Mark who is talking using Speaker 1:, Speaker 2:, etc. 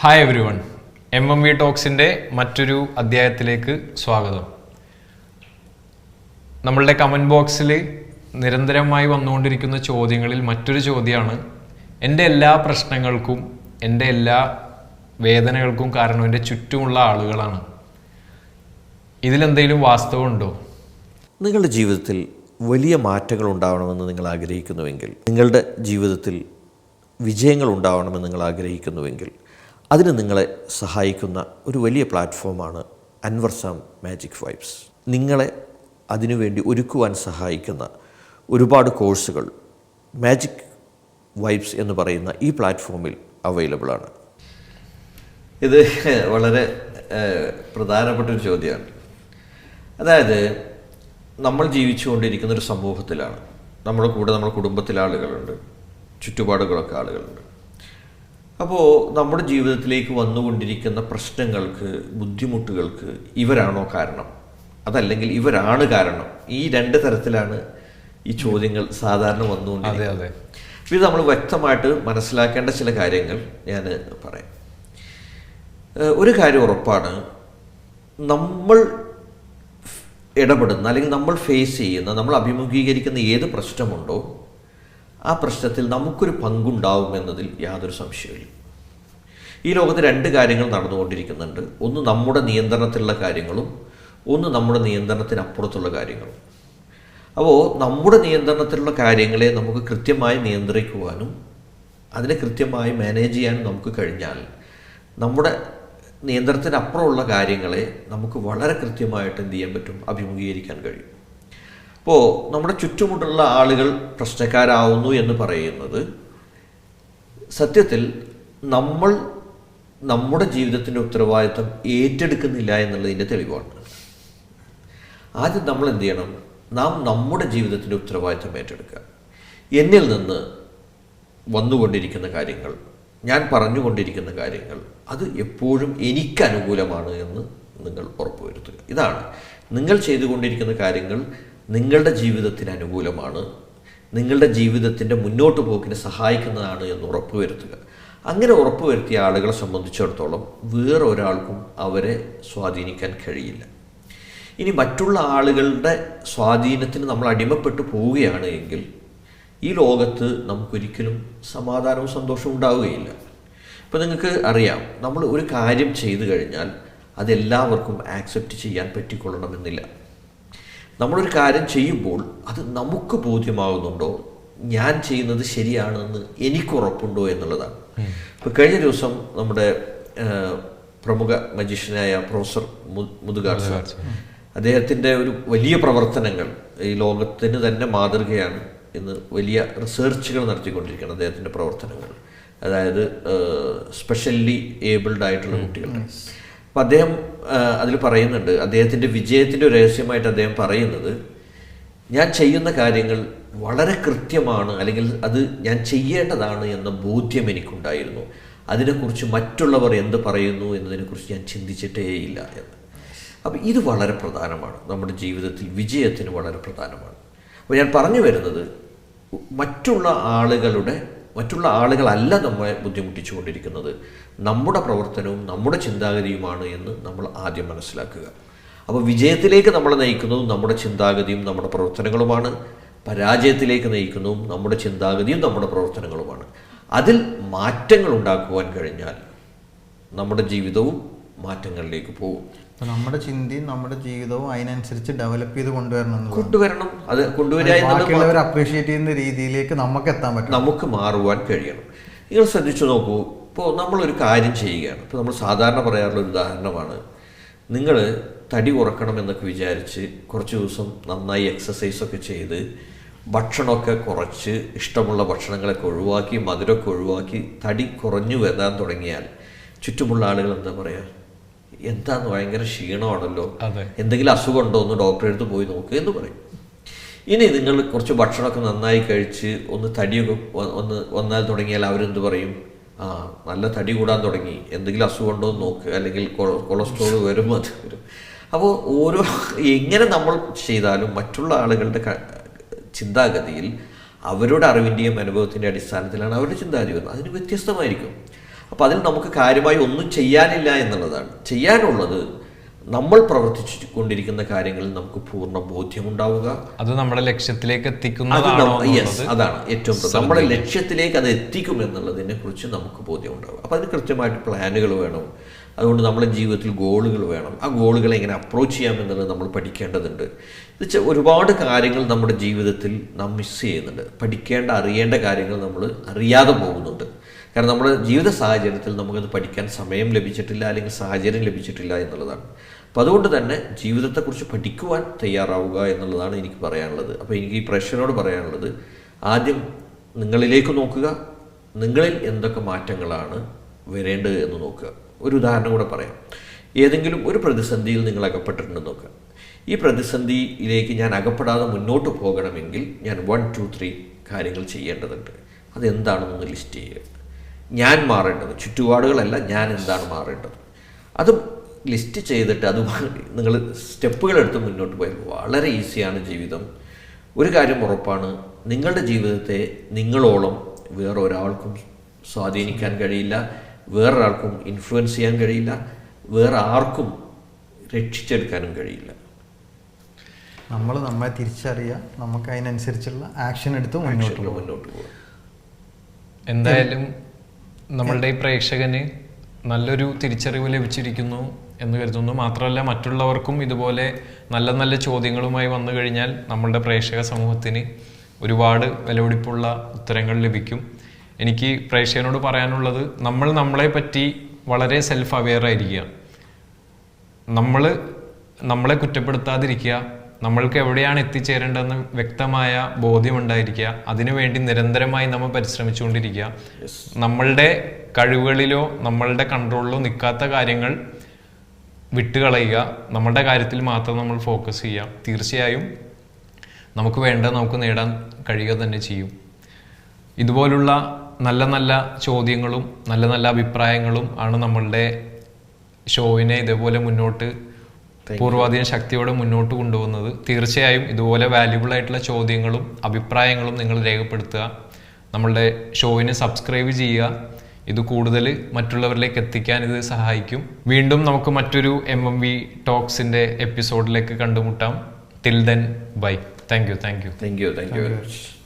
Speaker 1: Hi everyone M M V ടോക്സിന്റെ മറ്റൊരു അധ്യായത്തിലേക്ക് സ്വാഗതം. നമ്മളുടെ കമന്റ് ബോക്സിൽ നിരന്തരമായി വന്നുകൊണ്ടിരിക്കുന്ന ചോദ്യങ്ങളിൽ മറ്റൊരു ചോദ്യമാണ്. എന്റെ എല്ലാ പ്രശ്നങ്ങൾക്കും എന്റെ എല്ലാ വേദനകൾക്കും കാരണം എന്റെ ചുറ്റുമുള്ള ആളുകളാണ്. ഇതിലെന്തെങ്കിലും വാസ്തവമുണ്ടോ?
Speaker 2: നിങ്ങളുടെ ജീവിതത്തിൽ വലിയ മാറ്റങ്ങൾ ഉണ്ടാവണമെന്ന് നിങ്ങൾ ആഗ്രഹിക്കുന്നുവെങ്കിൽ നിങ്ങളുടെ ജീവിതത്തിൽ വിജയങ്ങൾ ഉണ്ടാവണമെന്ന് നിങ്ങൾ ആഗ്രഹിക്കുന്നുവെങ്കിൽ അതിന് നിങ്ങളെ സഹായിക്കുന്ന ഒരു വലിയ പ്ലാറ്റ്ഫോമാണ് അൻവർസാം മാജിക് വൈബ്സ്. നിങ്ങളെ അതിനുവേണ്ടി ഒരുക്കുവാൻ സഹായിക്കുന്ന ഒരുപാട് കോഴ്സുകൾ മാജിക് വൈബ്സ് എന്ന് പറയുന്ന ഈ പ്ലാറ്റ്ഫോമിൽ അവൈലബിൾ ആണ്. ഇത് വളരെ പ്രധാനപ്പെട്ട ഒരു ചോദ്യമാണ്. അതായത് നമ്മൾ ജീവിച്ചുകൊണ്ടിരിക്കുന്ന ഒരു സമൂഹത്തിലാണ്. നമ്മുടെ കൂടെ നമ്മുടെ കുടുംബത്തിലെ ആളുകളുണ്ട് ചുറ്റുപാടുകളൊക്കെ ആളുകളുണ്ട്. അപ്പോൾ നമ്മുടെ ജീവിതത്തിലേക്ക് വന്നുകൊണ്ടിരിക്കുന്ന പ്രശ്നങ്ങൾക്ക് ബുദ്ധിമുട്ടുകൾക്ക് ഇവരാണോ കാരണം? അതല്ലെങ്കിൽ ഇവരാണ് കാരണം? ഈ രണ്ട് തരത്തിലാണ് ഈ ചോദ്യങ്ങൾ സാധാരണ വന്നുകൊണ്ടിരിക്കുന്നത്. ഇത് നമ്മൾ വ്യക്തമായിട്ട് മനസ്സിലാക്കേണ്ട ചില കാര്യങ്ങൾ ഞാൻ പറയാം. ഒരു കാര്യം ഉറപ്പാണ്. നമ്മൾ ഇടപെടുന്ന അല്ലെങ്കിൽ നമ്മൾ ഫേസ് ചെയ്യുന്ന നമ്മൾ അഭിമുഖീകരിക്കുന്ന ഏത് പ്രശ്നമുണ്ടോ ആ പ്രശ്നത്തിൽ നമുക്കൊരു പങ്കുണ്ടാവുമെന്നതിൽ യാതൊരു സംശയമില്ല ഈ ലോകത്ത് രണ്ട് കാര്യങ്ങൾ നടന്നുകൊണ്ടിരിക്കുന്നുണ്ട്. ഒന്ന് നമ്മുടെ നിയന്ത്രണത്തിലുള്ള കാര്യങ്ങളും ഒന്ന് നമ്മുടെ നിയന്ത്രണത്തിനപ്പുറത്തുള്ള കാര്യങ്ങളും. അപ്പോൾ നമ്മുടെ നിയന്ത്രണത്തിലുള്ള കാര്യങ്ങളെ നമുക്ക് കൃത്യമായി നിയന്ത്രിക്കുവാനും അതിനെ കൃത്യമായി മാനേജ് ചെയ്യാനും നമുക്ക് കഴിഞ്ഞാൽ നമ്മുടെ നിയന്ത്രണത്തിനപ്പുറമുള്ള കാര്യങ്ങളെ നമുക്ക് വളരെ കൃത്യമായിട്ട് എന്ത് ചെയ്യാൻ പറ്റും? അഭിമുഖീകരിക്കാൻ കഴിയും. അപ്പോൾ നമ്മുടെ ചുറ്റുമുട്ടുള്ള ആളുകൾ പ്രശ്നക്കാരാവുന്നു എന്ന് പറയുന്നത് സത്യത്തിൽ നമ്മൾ നമ്മുടെ ജീവിതത്തിന്റെ ഉത്തരവാദിത്വം ഏറ്റെടുക്കുന്നില്ല എന്നുള്ളതിന്റെ തെളിവാണ്. ആദ്യം നമ്മൾ എന്ത് ചെയ്യണം? നാം നമ്മുടെ ജീവിതത്തിന്റെ ഉത്തരവാദിത്വം ഏറ്റെടുക്കുക. എന്നിൽ നിന്ന് വന്നുകൊണ്ടിരിക്കുന്ന കാര്യങ്ങൾ ഞാൻ പറഞ്ഞുകൊണ്ടിരിക്കുന്ന കാര്യങ്ങൾ അത് എപ്പോഴും എനിക്ക് അനുകൂലമാണ് എന്ന് നിങ്ങൾ ഉറപ്പുവരുത്തുക. ഇതാണ് നിങ്ങൾ ചെയ്തുകൊണ്ടിരിക്കുന്ന കാര്യങ്ങൾ നിങ്ങളുടെ ജീവിതത്തിന് അനുകൂലമാണ്. നിങ്ങളുടെ ജീവിതത്തിന്റെ മുന്നോട്ട് പോക്കിന് സഹായിക്കുന്നതാണ് എന്ന് ഉറപ്പുവരുത്തുക അങ്ങനെ ഉറപ്പുവരുത്തിയ ആളുകളെ സംബന്ധിച്ചിടത്തോളം വേറെ ഒരാൾക്കും അവരെ സ്വാധീനിക്കാൻ കഴിയില്ല. ഇനി മറ്റുള്ള ആളുകളുടെ സ്വാധീനത്തിന് നമ്മൾ അടിമപ്പെട്ടു പോവുകയാണ് എങ്കിൽ ഈ ലോകത്ത് നമുക്കൊരിക്കലും സമാധാനവും സന്തോഷവും ഉണ്ടാവുകയില്ല. ഇപ്പം നിങ്ങൾക്ക് അറിയാം നമ്മൾ ഒരു കാര്യം ചെയ്തു കഴിഞ്ഞാൽ അതെല്ലാവർക്കും ആക്സെപ്റ്റ് ചെയ്യാൻ പറ്റിക്കൊള്ളണമെന്നില്ല. നമ്മളൊരു കാര്യം ചെയ്യുമ്പോൾ അത് നമുക്ക് ബോധ്യമാകുന്നുണ്ടോ ഞാൻ ചെയ്യുന്നത് ശരിയാണെന്ന് എനിക്ക് ഉറപ്പുണ്ടോ എന്നുള്ളതാണ്. ഇപ്പോൾ കഴിഞ്ഞ ദിവസം നമ്മുടെ പ്രമുഖ മജീഷ്യനായ പ്രൊഫസർ മു- മുതുകാട് സാർ അദ്ദേഹത്തിന്റെ ഒരു വലിയ പ്രവർത്തനങ്ങൾ ഈ ലോകത്തിന് തന്നെ മാതൃകയാണ് ഇന്ന് വലിയ റിസർച്ചുകൾ നടത്തിക്കൊണ്ടിരിക്കുകയാണ് അദ്ദേഹത്തിന്റെ പ്രവർത്തനങ്ങൾ. അതായത് സ്പെഷ്യലി ഏബിൾഡ് ആയിട്ടുള്ള കുട്ടികളുടെ അപ്പം അദ്ദേഹം അതിൽ പറയുന്നുണ്ട് അദ്ദേഹത്തിന്റെ വിജയത്തിന്റെ രഹസ്യമായിട്ട് അദ്ദേഹം പറയുന്നത് ഞാൻ ചെയ്യുന്ന കാര്യങ്ങൾ വളരെ കൃത്യമാണ് അല്ലെങ്കിൽ അത് ഞാൻ ചെയ്യേണ്ടതാണ് എന്ന ബോധ്യം എനിക്കുണ്ടായിരുന്നു. അതിനെക്കുറിച്ച് മറ്റുള്ളവർ എന്ത് പറയുന്നു എന്നതിനെക്കുറിച്ച് ഞാൻ ചിന്തിച്ചിട്ടേയില്ല എന്ന്. അപ്പം ഇത് വളരെ പ്രധാനമാണ്. നമ്മുടെ ജീവിതത്തിൽ വിജയത്തിന് വളരെ പ്രധാനമാണ്. അപ്പോൾ ഞാൻ പറഞ്ഞു വരുന്നത് മറ്റുള്ള ആളുകളുടെ മറ്റുള്ള ആളുകളല്ല നമ്മളെ ബുദ്ധിമുട്ടിച്ചുകൊണ്ടിരിക്കുന്നത്. നമ്മുടെ പ്രവർത്തനവും നമ്മുടെ ചിന്താഗതിയുമാണ് എന്ന് നമ്മൾ ആദ്യം മനസ്സിലാക്കുക. അപ്പോൾ വിജയത്തിലേക്ക് നമ്മളെ നയിക്കുന്നതും നമ്മുടെ ചിന്താഗതിയും നമ്മുടെ പ്രവർത്തനങ്ങളുമാണ്. പരാജയത്തിലേക്ക് നയിക്കുന്നതും നമ്മുടെ ചിന്താഗതിയും നമ്മുടെ പ്രവർത്തനങ്ങളുമാണ്. അതിൽ മാറ്റങ്ങൾ ഉണ്ടാക്കുവാൻ കഴിഞ്ഞാൽ നമ്മുടെ ജീവിതവും മാറ്റങ്ങളിലേക്ക് പോകും.
Speaker 3: നമ്മുടെ ചിന്തയും നമ്മുടെ ജീവിതവും അതിനനുസരിച്ച് ഡെവലപ്പ് ചെയ്ത് കൊണ്ടുവരണം
Speaker 2: കൊണ്ടുവരണം. അത് കൊണ്ടുവരിക
Speaker 3: അപ്രീഷിയേറ്റ് ചെയ്യുന്ന രീതിയിലേക്ക് നമുക്ക് എത്താൻ പറ്റും.
Speaker 2: നമുക്ക് മാറുവാൻ കഴിയണം. നിങ്ങൾ ശ്രദ്ധിച്ചു നോക്കൂ. ഇപ്പോൾ നമ്മളൊരു കാര്യം ചെയ്യുകയാണ്. ഇപ്പോൾ നമ്മൾ സാധാരണ പറയാറുള്ള ഒരു ഉദാഹരണമാണ്. നിങ്ങൾ തടി കുറക്കണം എന്നൊക്കെ വിചാരിച്ച് കുറച്ച് ദിവസം നന്നായി എക്സസൈസൊക്കെ ചെയ്ത് ഭക്ഷണമൊക്കെ കുറച്ച് ഇഷ്ടമുള്ള ഭക്ഷണങ്ങളൊക്കെ ഒഴിവാക്കി മധുരമൊക്കെ ഒഴിവാക്കി തടി കുറഞ്ഞു വരാൻ തുടങ്ങിയാൽ ചുറ്റുമുള്ള ആളുകൾ എന്താ പറയുക എന്താന്ന് ഭയങ്കര ക്ഷീണമാണല്ലോ. എന്തെങ്കിലും അസുഖം ഉണ്ടോ എന്ന് ഡോക്ടറെ അടുത്ത് പോയി നോക്കുക എന്ന് പറയും. ഇനി നിങ്ങൾ കുറച്ച് ഭക്ഷണമൊക്കെ നന്നായി കഴിച്ച് ഒന്ന് തടിയൊക്കെ ഒന്ന് വന്നാൽ തുടങ്ങിയാൽ അവരെന്ത് പറയും? ആ നല്ല തടി കൂടാൻ തുടങ്ങി. എന്തെങ്കിലും അസുഖം ഉണ്ടോ എന്ന് നോക്കുക അല്ലെങ്കിൽ കൊളസ്ട്രോൾ വരും അത് വരും. അപ്പോൾ ഓരോ എങ്ങനെ നമ്മൾ ചെയ്താലും മറ്റുള്ള ആളുകളുടെ ചിന്താഗതിയിൽ അവരുടെ അറിവിന്റെയും അനുഭവത്തിന്റെ അടിസ്ഥാനത്തിലാണ് അവരുടെ ചിന്താഗതി വരുന്നത്. അതിന് വ്യത്യസ്തമായിരിക്കും. അപ്പോൾ അതിൽ നമുക്ക് കാര്യമായി ഒന്നും ചെയ്യാനില്ല എന്നുള്ളതാണ്. ചെയ്യാനുള്ളത് നമ്മൾ പ്രവർത്തിച്ചു കൊണ്ടിരിക്കുന്ന കാര്യങ്ങളിൽ നമുക്ക് പൂർണ ബോധ്യമുണ്ടാവുക.
Speaker 1: അത് നമ്മുടെ ലക്ഷ്യത്തിലേക്ക്
Speaker 2: എത്തിക്കുന്ന
Speaker 1: എന്നുള്ളത്
Speaker 2: അതാണ് ഏറ്റവും. നമ്മുടെ ലക്ഷ്യത്തിലേക്ക് അത് എത്തിക്കും എന്നുള്ളതിനെ കുറിച്ച് നമുക്ക് ബോധ്യം ഉണ്ടാവുക അപ്പോൾ അതിന് കൃത്യമായിട്ട് പ്ലാനുകൾ വേണം. അതുകൊണ്ട് നമ്മുടെ ജീവിതത്തിൽ ഗോളുകൾ വേണം. ആ ഗോളുകളെ എങ്ങനെ അപ്രോച്ച് ചെയ്യാം എന്നുള്ളത് നമ്മൾ പഠിക്കേണ്ടതുണ്ട്. ഇത് ഒരുപാട് കാര്യങ്ങൾ നമ്മുടെ ജീവിതത്തിൽ നാം മിസ് ചെയ്യുന്നുണ്ട്. പഠിക്കേണ്ട അറിയേണ്ട കാര്യങ്ങൾ നമ്മൾ അറിയാതെ പോകുന്നുണ്ട്. കാരണം നമ്മുടെ ജീവിത സാഹചര്യത്തിൽ നമുക്കത് പഠിക്കാൻ സമയം ലഭിച്ചിട്ടില്ല അല്ലെങ്കിൽ സാഹചര്യം ലഭിച്ചിട്ടില്ല എന്നുള്ളതാണ്. അപ്പോൾ അതുകൊണ്ട് തന്നെ ജീവിതത്തെക്കുറിച്ച് പഠിക്കുവാൻ തയ്യാറാവുക എന്നുള്ളതാണ് എനിക്ക് പറയാനുള്ളത്. അപ്പോൾ എനിക്ക് ഈ പ്രേക്ഷകരോട് പറയാനുള്ളത് ആദ്യം നിങ്ങളിലേക്ക് നോക്കുക നിങ്ങളിൽ എന്തൊക്കെ മാറ്റങ്ങളാണ് വരേണ്ടത് എന്ന് നോക്കുക. ഒരു ഉദാഹരണം കൂടെ പറയാം. ഏതെങ്കിലും ഒരു പ്രതിസന്ധിയിൽ നിങ്ങൾ അകപ്പെട്ടിട്ടുണ്ടെന്ന് നോക്കുക. ഈ പ്രതിസന്ധിയിലേക്ക് ഞാൻ അകപ്പെടാതെ മുന്നോട്ട് പോകണമെങ്കിൽ ഞാൻ വൺ ടു ത്രീ കാര്യങ്ങൾ ചെയ്യേണ്ടതുണ്ട്. അതെന്താണെന്നൊന്ന് ലിസ്റ്റ് ചെയ്യുക. ഞാൻ മാറേണ്ടത്. ചുറ്റുപാടുകളല്ല ഞാൻ എന്താണ് മാറേണ്ടത്. അത് ലിസ്റ്റ് ചെയ്തിട്ട് അത് നിങ്ങൾ സ്റ്റെപ്പുകൾ എടുത്ത് മുന്നോട്ട് പോയാൽ വളരെ ഈസിയാണ് ജീവിതം. ഒരു കാര്യം ഉറപ്പാണ്. നിങ്ങളുടെ ജീവിതത്തെ നിങ്ങളോളം വേറെ ഒരാൾക്കും സ്വാധീനിക്കാൻ കഴിയില്ല. വേറൊരാൾക്കും ഇൻഫ്ലുവൻസ് ചെയ്യാൻ കഴിയില്ല. വേറെ ആർക്കും രക്ഷിച്ചെടുക്കാനും കഴിയില്ല.
Speaker 3: നമ്മൾ നമ്മളെ തിരിച്ചറിയുക. നമുക്ക് അതിനനുസരിച്ചുള്ള ആക്ഷൻ എടുത്ത് മുന്നോട്ട്
Speaker 2: മുന്നോട്ട് പോകാം
Speaker 1: എന്തായാലും നമ്മളുടെ ഈ പ്രേക്ഷകന് നല്ലൊരു തിരിച്ചറിവ് ലഭിച്ചിരിക്കുന്നു എന്ന് കരുതുന്നു. മാത്രമല്ല മറ്റുള്ളവർക്കും ഇതുപോലെ നല്ല നല്ല ചോദ്യങ്ങളുമായി വന്നു കഴിഞ്ഞാൽ നമ്മളുടെ പ്രേക്ഷക സമൂഹത്തിന് ഒരുപാട് വിലപിടിപ്പുള്ള ഉത്തരങ്ങൾ ലഭിക്കും. എനിക്ക് പ്രേക്ഷകനോട് പറയാനുള്ളത് നമ്മൾ നമ്മളെ പറ്റി വളരെ സെൽഫ് അവെയർ ആയിരിക്കുക. നമ്മൾ നമ്മളെ കുറ്റപ്പെടുത്താതിരിക്കുക നമ്മൾക്ക് എവിടെയാണ് എത്തിച്ചേരേണ്ടതെന്ന് വ്യക്തമായ ബോധ്യം ബോധ്യമുണ്ടായിരിക്കുക അതിനുവേണ്ടി നിരന്തരമായി നമ്മൾ പരിശ്രമിച്ചുകൊണ്ടിരിക്കുക. നമ്മളുടെ കഴിവുകളിലോ നമ്മളുടെ കൺട്രോളിലോ നിൽക്കാത്ത കാര്യങ്ങൾ വിട്ടുകളയുക. നമ്മളുടെ കാര്യത്തിൽ മാത്രം നമ്മൾ ഫോക്കസ് ചെയ്യുക. തീർച്ചയായും നമുക്ക് വേണ്ട നമുക്ക് നേടാൻ കഴിയുക തന്നെ ചെയ്യും. ഇതുപോലുള്ള നല്ല നല്ല ചോദ്യങ്ങളും നല്ല നല്ല അഭിപ്രായങ്ങളും ആണ് നമ്മളുടെ ഷോവിനെ ഇതേപോലെ മുന്നോട്ട് പൂർവാധീന ശക്തിയോടെ മുന്നോട്ട് കൊണ്ടുപോകുന്നത് തീർച്ചയായും ഇതുപോലെ വാല്യുബിൾ ആയിട്ടുള്ള ചോദ്യങ്ങളും അഭിപ്രായങ്ങളും നിങ്ങൾ രേഖപ്പെടുത്തുക. നമ്മളുടെ ഷോവിനെ സബ്സ്ക്രൈബ് ചെയ്യുക. ഇത് കൂടുതൽ മറ്റുള്ളവരിലേക്ക് എത്തിക്കാൻ ഇത് സഹായിക്കും. വീണ്ടും നമുക്ക് മറ്റൊരു എം എം വി ടോക്സിന്റെ എപ്പിസോഡിലേക്ക് കണ്ടുമുട്ടാം. Till then bye thank you thank you
Speaker 2: thank you thank you very much